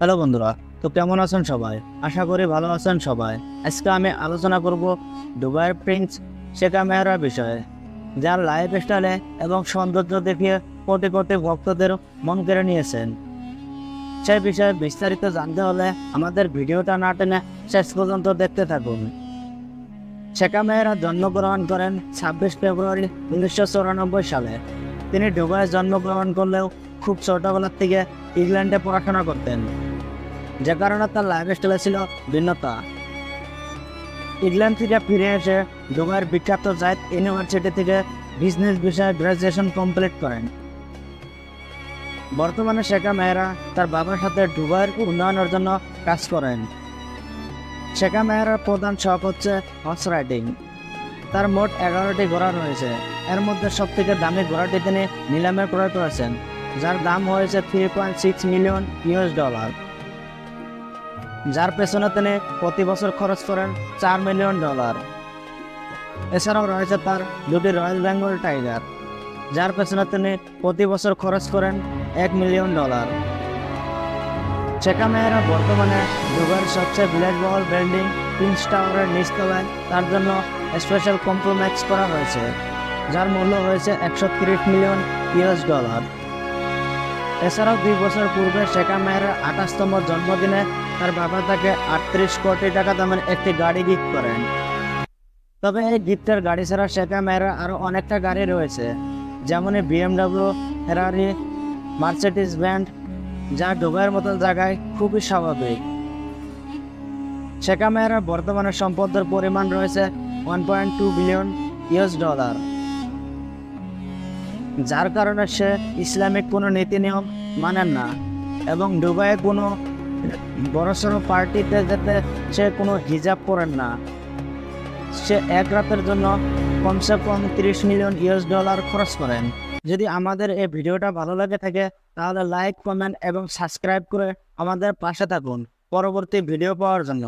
Hello বন্ধুরা, তো কেমন আছেন সবাই? আশা করি ভালো আছেন সবাই। আজকে আমি আলোচনা করব দুবাইয়ের প্রিন্স শেখা মেহরার বিষয়ে, যার লাইফ স্টাইলে এবং সৌন্দর্য দেখিয়ে কোটি কোটি ভক্তদের মন কেড়ে নিয়েছেন। সেই বিষয়ে বিস্তারিত জানতে হলে আমাদের ভিডিওটা না টেনে শেষ পর্যন্ত দেখতে থাকুন। শেখা মেহরা জন্মগ্রহণ করেন ছাব্বিশ ফেব্রুয়ারি উনিশশো চৌরানব্বই সালে। তিনি দুবাইয়ে জন্মগ্রহণ করলেও খুব ছোটবেলার থেকে ইংল্যান্ডে পড়াশোনা করতেন। যে কারণে তার লাইফস্টাইলে ছিল ভিন্নতা। ইংল্যান্ড থেকে ফিরে এসে দুবাইয়ের বিখ্যাত জায়দ ইউনিভার্সিটি থেকে বিজনেস বিষয়ে গ্রাজুয়েশন কমপ্লিট করেন। বর্তমানে শেখা মেহরা তার বাবার সাথে দুবাইয়ের উন্নয়নের জন্য কাজ করেন। শেখা মেহরার প্রধান শখ হচ্ছে হর্স রাইডিং তার মোট এগারোটি ঘোড়া রয়েছে। এর মধ্যে সব থেকে দামি ঘোড়াটি তিনি নিলামে ক্রয় করেছেন, যার দাম হয়েছে three point six million US dollar যার পেছনে তিনি প্রতি বছর খরচ করেন চার মিলিয়ন ডলার। এছাড়াও রয়েছে তার দুটি রয়্যাল বেঙ্গল টাইগার, যার পেছনে তিনি প্রতি বছর খরচ করেন এক মিলিয়ন ডলার। শেখা মেয়েরা বর্তমানে দুবাইয়ের সবচেয়ে বিলাসবহুল বিল্ডিং প্রিন্স টাওয়ারের নিচতলায় তার জন্য স্পেশাল কম্প্রোম্যাক্স করা হয়েছে, যার মূল্য হয়েছে একশো মিলিয়ন ইউএস ডলার এছাড়াও দুই বছর পূর্বে শেখা মেয়ের আঠাশতম জন্মদিনে তার বাবা তাকে আটত্রিশ কোটি টাকা দামের একটি গাড়ি গিফট করেন। তবে এই গিফটের গাড়ি ছাড়া শেখা মেয়েরা আরও অনেকটা গাড়ি রয়েছে যেমন বিএমডাব্লিউ ফেরারি মার্সিডিস ব্যান্ড যা দুবাইয়ের মতো জায়গায় খুবই স্বাভাবিক। শেখা মেয়েরা বর্তমানে সম্পদের পরিমাণ রয়েছে one point two billion US dollar যার কারণে সে ইসলামিক কোনো নীতি নিয়ম মানেন না এবং দুবাইয়ে কোনো বড়সড় পার্টিতে যেতে সে কোনো হিজাব করেন না। সে এক রাতের জন্য কমসে কম তিরিশ মিলিয়ন ইউএস ডলার খরচ করেন। যদি আমাদের এই ভিডিওটা ভালো লাগে থাকে, তাহলে লাইক, কমেন্ট এবং সাবস্ক্রাইব করে আমাদের পাশে থাকুন। পরবর্তী ভিডিও পাওয়ার জন্য।